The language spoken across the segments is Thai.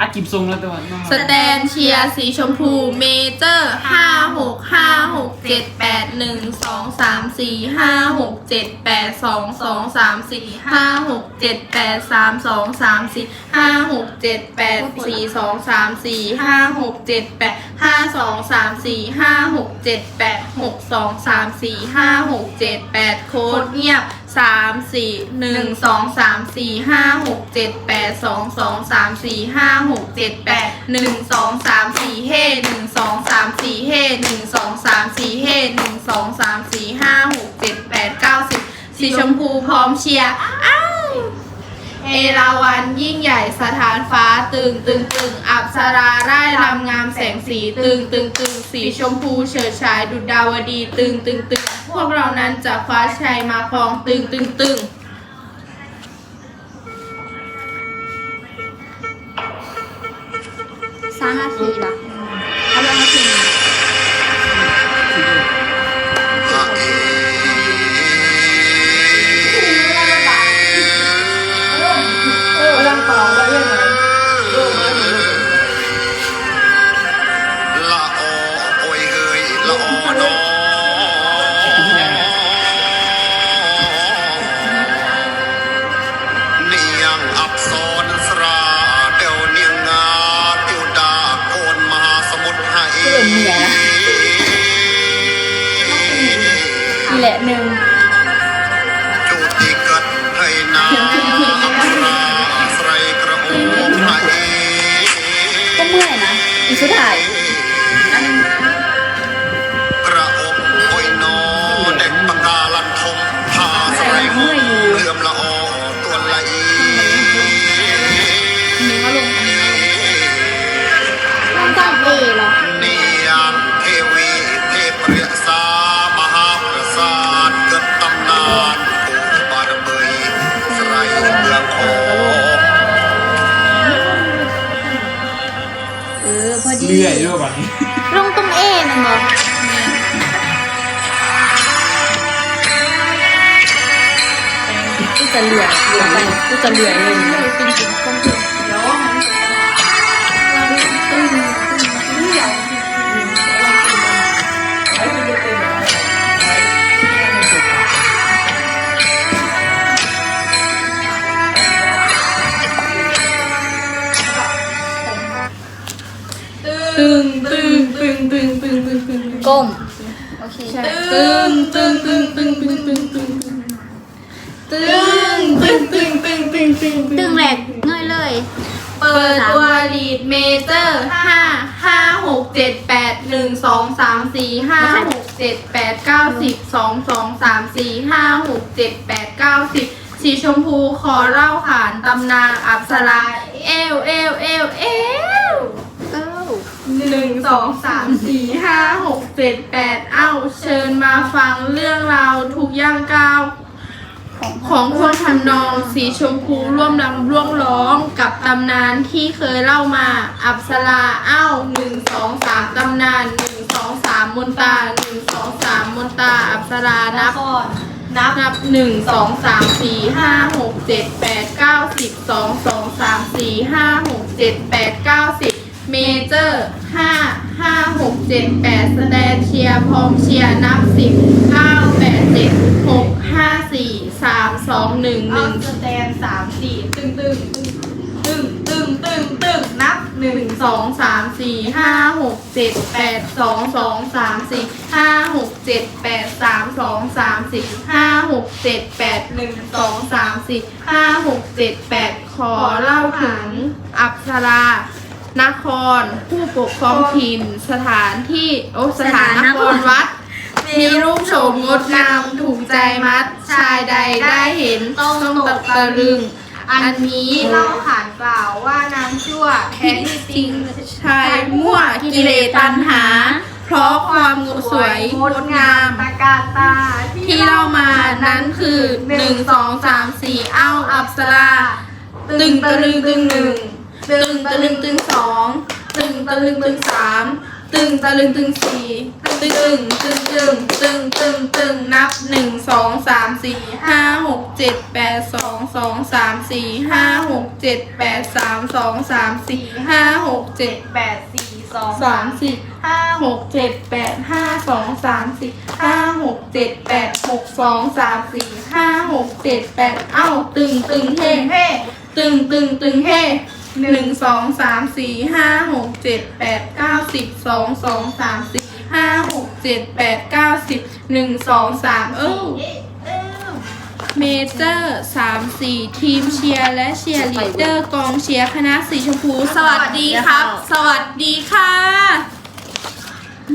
อากิบทรงแล้วแต่ว่าน้องสแตนเชียร์สีชมพูเมเจอร์ห้าหกห้าหกเจ็ดแปดหนึ่งสองสามสี่ห้าหกเจ็ดแปดสองสองสามสี่ห้าหกเจ็ดแปดสามสองสามสี่ห้าหกเจ็ดแปดสี่สองสามสี่ห้าหกเจ็ดแปดห้าสองสามสี่ห้าหกเจ็ดแปดหกสองสามสี่ห้าหกเจ็ดแปดโค้ดเงียบ สามสี่หนึ่งสองสามสี่ห้าหกเจ็ดแปดสองสองสามสี่ห้าหกเจ็ดแปดหนึ่งสองสามสี่เฮหนึ่งสองสามสี่เฮหนึ่งสองสามสี่เฮหนึ่งสองสามสี่ห้าหกเจ็ดแปดเก้าสิบสีชมพูพร้อมเชียร์อ้าวเอราวันยิ่งใหญ่สถานฟ้าตึงตึงตึงอับสราไร่รำงามแสงสีตึงตึงตึงสีชมพูเฉิดฉายดุจดาวดีตึงตึงตึง พวกเรานั้นจะคว้าชัยมาครองตึงตึงตึงสามนาทีเห เหนื่อยละนี่แหละหนึ่งก็เมื่อยนะอีสุดท้าย เรื่อยด้วยแบบนี้ลงตรงเอมันบอกกูจะเหลือเหลือไปกูจะเหลือเลยจริงจริงๆ ตึงตึงตึงดึงแหลกเงยเลย เปิดตัวลีดเมเจอร์ห้าห้าหกเจ็ดแปดหนึ่งสองสามสี่ห้าหกเจ็ดแปดเก้าสิบสองสองสามสี่ห้าหกเจ็ดแปดเก้าสิบสีชมพูขอเล่าขานตำนานอับสราเอวเอวเอวเอวเอ้าหนึ่งสองสามสี่ห้าหกเจ็ดแปดเอ้าเชิญมาฟังเรื่องราวทุกย่างก้าว ของคนทำนองสีชมพูร่วมรำร่วงร้องกับตำนานที่เคยเล่ามา อับสราเอ้าหนึ่งสองสามตำนานหนึ่งสองสามมนตาหนึ่งสองสามมนตา อับสรานับนับนับหนึ่งสองสามสี่ห้าหกเจ็ดแปดเก้าสิบสองสองสามสี่ห้าหกเจ็ดแปดเก้าสิบเมเจอร์ห้าห้าหกเจ็ดแปดแสดงเชียร์พร้อมเชียร์นับสิบเก้าแปดเจ็ดหกห้าสี่ สามสองหนึ่งหนึ่งสแตนสามสี่ตึงตึงตึงตึงตึงตึงนับหนึ่งสองสามสี่ห้าหกเจ็ดแปดสองสองสามสี่ห้าหกเจ็ดแปดสามสองสามสี่ห้าหกเจ็ดแปดหนึ่งสองสามสี่ห้าหกเจ็ดแปดขอเล่าถึงอัปสรานคร ผู้ปกครองถิ่นสถานที่โอ้สถานนครวัด มีรูปโฉมงดงามถูกใจมัด ชายใดได้เห็นต้องตกตะลึง อันนี้เล่าขานกล่าวว่านางชั่วแท้ที่จริงชายมั่วกิเลสตัณหา เพราะความสวยงดงามตะการตา ที่เล่ามานั้นคือหนึ่งสองสามสี่เอ้าอับสราตึงตะลึงตึงหนึ่งตึงตะลึงตึงสองตึงตะลึงตึงสามตึงตะลึงตึงสี่ตึงตึงตึง ตึงตึงตึงตึงนับหนึ่งสองสามสี่ห้าหกเจ็ดแปดสองสองสามสี่ห้าหกเจ็ดแปดสามสองสามสี่ห้าหกเจ็ดแปดสี่สองสามสี่ห้าหกเจ็ดแปดห้าสองสามสี่ห้าหกเจ็ดแปดหกสองสามสี่ห้าหกเจ็ดแปดเอ้าตึงตึงเฮเฮ้ตึงตึงตึงเฮหนึ่งสองสามสี่ห้าหกเจ็ดแปดเก้าสิบสองสองสามสี่ ห้าหกเจ็ดแปดเก้าสิบหนึ่งสองสามเอ้าเมเจอร์สามสี่ทีมเชียร์และเชียร์ลีดเดอร์กองเชียร์คณะสีชมพู สวัสดีครับ สวัสดีค่ะ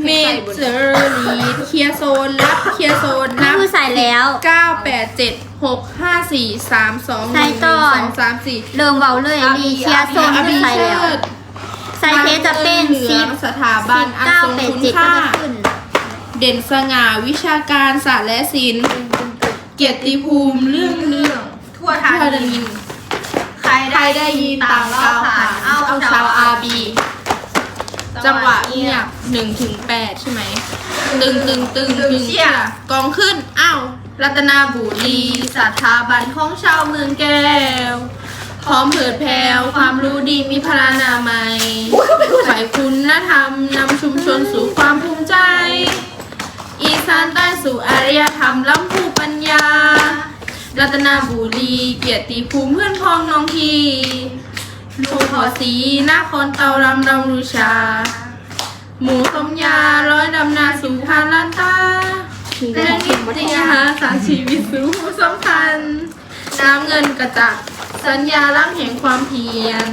เมเจอร์ลีดเคลียร์โซนรับเคลียร์โซนนี่นับคือใส่แล้วเก้าแปดเจ็ดหกห้าสี่สามสองหใส่นึ่งก่อนสองสามสี่เริ่มเบาเลยดีเชียร์โซนอคือภิใส่เชิแล้ว ดใส่เทสจะเป็นเหลืสิอบ งสถาบันอันเก้าทรงแปดคุณเจ็ดก็ค่าจะขึ้นเด่นสง่าวิชาการศาสตร์และศิลป์เกียรติภูมิเรื่องเรื่องทั่วทาทางดินใครใครได้ยินต่างกล่าวขานเอาชาวอาบี จังหวะเงียบหนึ่งถึงแปดใช่ไหม ตึงตึงตึงตึงเชียร์กองขึ้น อ้าว รัตนาบุรีสถาบันของชาวเมืองแก้ว พร้อมเผยแพร่ความรู้ดีมีพลานามัยฝ่ายคุณธรรมนำชุมชนสู่ความภูมิใจ อีสานใต้สู่อารยธรรมล้ำภูปัญญา รัตนาบุรีเกียรติภูมิเพื่อนพ้องน้องทีลูกหอสีนครเตารำรำรูชา หมูต้มยาร้อยดำนาสู่พานลันตาและนิตยาสารชีวิตสู่ผู้สำคัญ น้ำเงินกระจัก สัญญาลักษณ์แห่งความเพียร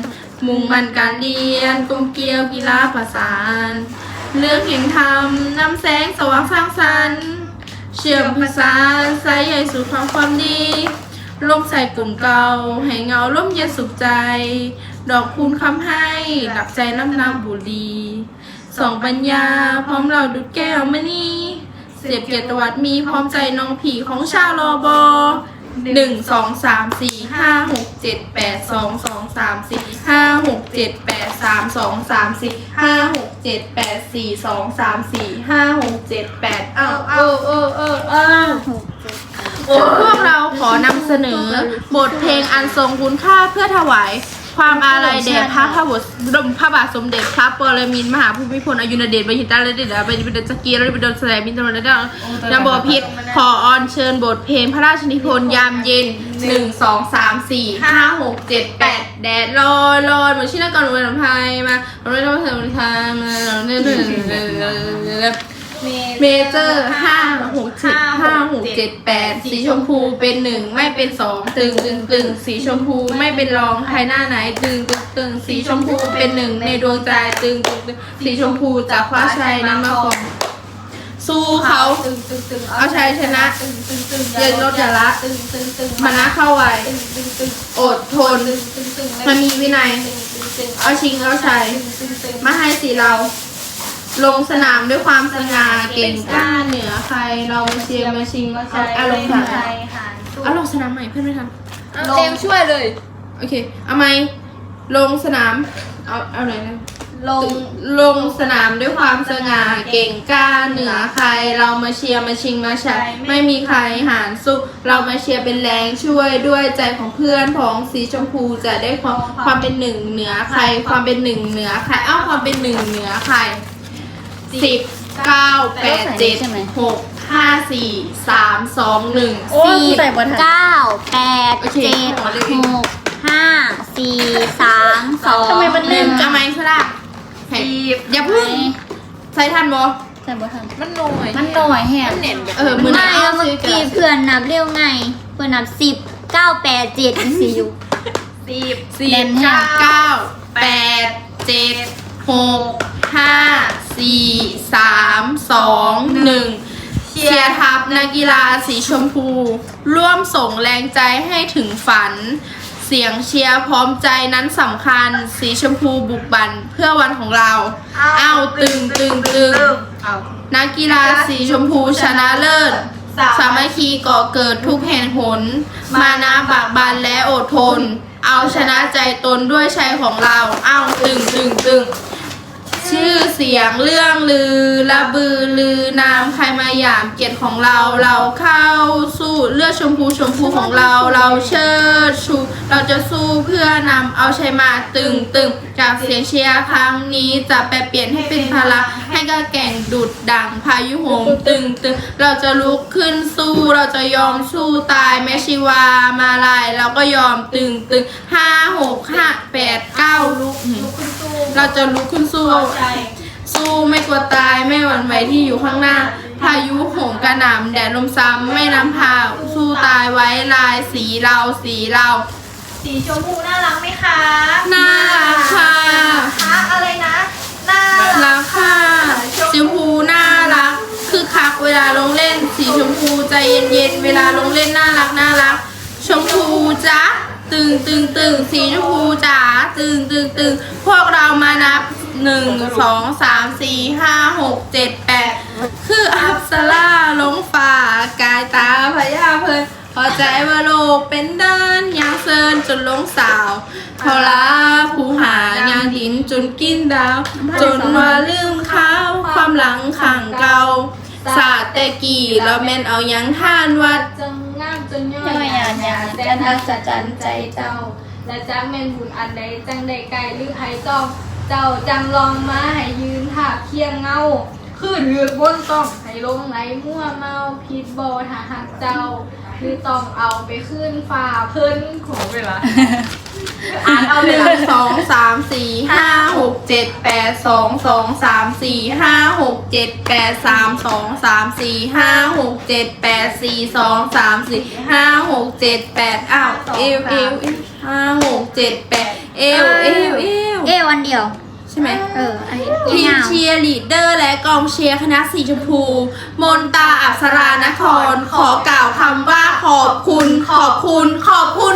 มุ่งมั่นการเรียนกลมเกลียวกีฬาประสานเรื่องแห่งธรรมนำแสงสว่างสร้างสรรค์เชื่อมประสานสายใยสู่ความความดีร่วมใส่กลุ่มเก่าให้เงาร่มเย็นสุขใจ ดอกคูณคำให้ดับใจน้ำน้ำบุรีสองปัญญาพร้อมเราดุดแก้วมณีเสียบเกียรติวัดมีพร้อมใจน้องผีของชาวรอบอ หนึ่งสองสามสี่ห้าหกเจ็ดแปดสองสองสามสี่ห้าหกเจ็ดแปดสามสองสามสี่ห้าหกเจ็ดแปดสี่สองสามสี่ห้าหกเจ็ดแปดเอ้าเออเออเออเออพวกเราขอนำเสนอบทเพลงอันทรงคุณค่าเพื่อถวาย ความอาลัยแด่พระพระบรมพระบาทสมเด็จพระปรมินทรมหาภูมิพลอดุลยเดชบหิตาเลเดชบดิบดสกีรดิบดสลายมินทรนดนำบพิษขอออนเชิญบทเพลงพระราชนิพนธ์ยามเย็นหนึ่งสองสามสี่ห้าหกเจ็ดแปดแดดลอยลอยเหมือนชินกรอุบลพายมาเราไม่ต้องเสริมทางมาเรื่อยๆ เมเจอร์ห้าหกเจ็ดห้าหกเจ็ดแปดสีชมพูเป็นหนึ่งไม่เป็นสองตึงตึงตึงสีชมพูไม่เป็นรองใครหน้าไหนตึงตึงตึงสีชมพูเป็นหนึ่งในดวงใจตึงตึงตึงสีชมพูจากคว้าชัยนั้นมาของสู้เขาตึงตึงตึงเอาชัยชนะตึงตึงตึงเย็นลดอย่าละตึงตึงตึงมานะเข้าไว้ตึงตึงตึงอดทนตึงตึงตึงมันมีวินัยตึงตึงตึงเอาชิงเอาชัยตึงตึงมาให้สีเรา ลงสนามด้วยความสง่าเก่งกล้าเหนือใคร เรามาเชียร์มาชิงมาเอาเอาลงสนามไทยหารสู้เอาลงสนามใหม่เพื่อนไม่ทันเต็มช่วยเลย โอเค เอาไหมลงสนาม เอาเอาไหนนะลงลงสนามด้วยความสง่าเก่งกล้าเหนือใคร เรามาเชียร์มาชิงมาชัยไม่มีใครหานสู้เรามาเชียร์เป็นแรงช่วยด้วยใจของเพื่อนของสีชมพูจะได้ความความเป็นหนึ่งเหนือใคร ความเป็นหนึ่งเหนือใครเอ้าความเป็นหนึ่งเหนือใคร สิบเก้าแปดเจ็ดหกห้าสี่สามสองหนึ่งสิบเก้าแปดโอเคเจ็ดหกห้าสี่สามสองทำไมมันหเล่นึ่นงจะไหมคะล่ะให้อย่าเพึ่งใช้ทันบอใส่บ่ทันมันหน่อยมันหน่อยแฮะมันเน่นแบบเออมือไหนไม่เอาเอาเมื่อซื้อกี้กันเพื่อนนับเร็วไง เพื่อนนับสิบเก้าแปดเจ็ดสี่อยู่ สิบสี่แน่นแฮะเก้าแปดเจ็ดหกห้า สี่สามสองหนึ่งเชียร์ทัพนักกีฬาสีชมพู ร่วมส่งแรงใจให้ถึงฝัน เสียงเชียร์พร้อมใจนั้นสำคัญ สีชมพูบุกบันเพื่อวันของเราเอาตึงตึงตึงเอานักกีฬาสีชมพูชนะเลิศสามัคคีก่อเกิดทุกแห่งหน มานะบากบันและอดทน เอาชนะใจตนด้วยชัยของเราเอาตึงตึงตึง ชื่อเสียงเรื่องลือระบือลือนามใครมาหยามเกียรติของเราเราเข้าสู้เลือดชมพูชมพูของเราเราเชิดชูเราจะสู้เพื่อนำเอาชัยมาตึงตึงจากเสียงเชียร์ครั้งนี้จะแปลเปลี่ยนให้เป็นพลังให้กระแก่งดุดดังพายุโหมตึงตึงเราจะลุกขึ้นสู้เราจะยอมสู้ตายแม้ชีวามาลายเราก็ยอมตึงตึงห้าหกห้าแปดเก้าลุก เราจะลุกขึ้นสู้สู้ไม่กลัวตายไม่หวั่นไหวที่อยู่ข้างหน้า พายุโหมกระหน่ำแดดลมซ้ำไม่น้ำพาสู้ตายไว้ลายสีเราสีเรา สีชมพูน่ารักไหมคะน่ารักค่ะคะอะไรนะน่ารักค่ะสีชมพูน่ารักคือคักเวลาลงเล่น สีชมพูใจเย็นๆเวลาลงเล่นน่ารักน่ารัก ชมพูจ้า ตึงตึงตึงสีชมพูจ๋าตึงตึงตึงพวกเรามานับหนึ่งสองสามสี่ห้าหกเจ็ดแปดคืออัปสราลงฝ่ากายตาพยาเพลินพอใจว่าโลกเป็นเดินยางเซินจนลงสาวพอลาผูหายางดินจนกินดาว จนว่าลืมเขาความหลังขังเก่าศาสตร์แต่กี่เราแม่นเอายังท่านวัดจ งงามจนย่ย่ออยยหยาหดยาดหยาดหแต่ยาดทัศจันใจเจ้า และจักแม่นบุญอันใดจังใดไกลหรือไผต้อง เจ้าจังลองมาให้ยืนถาบเคียงเงาคือเรือกบนต้องให้ลงไหลมั่วเมาพิษบอถ้าหักเจ้า คือต้องเอาไปขึ้นฟ้าเพิ่นของเวลา อ่านเอาหเลยนึ่งล่ะสองสามสี่ห้าหกเจ็ดแปดสองสองสามสี่ห้าหกเจ็ดแปดสามสองสามสี่ห้าหกเจ็ดแปดสี่สองสามสี่ห้าหกเจ็ดแปดอ้าวเอวเอวเอวห้าหกเจ็ดแปดเอวเอวเอวเอวันเดียว ใช่ไหมเอออันนี้ทีมยาวเชียร์ลีดเดอร์และกองเชียร์คณะสีชมพู มนตาอักษรานคร ขอกล่าวคำว่าขอบคุณ ขอบคุณ ขอบคุณ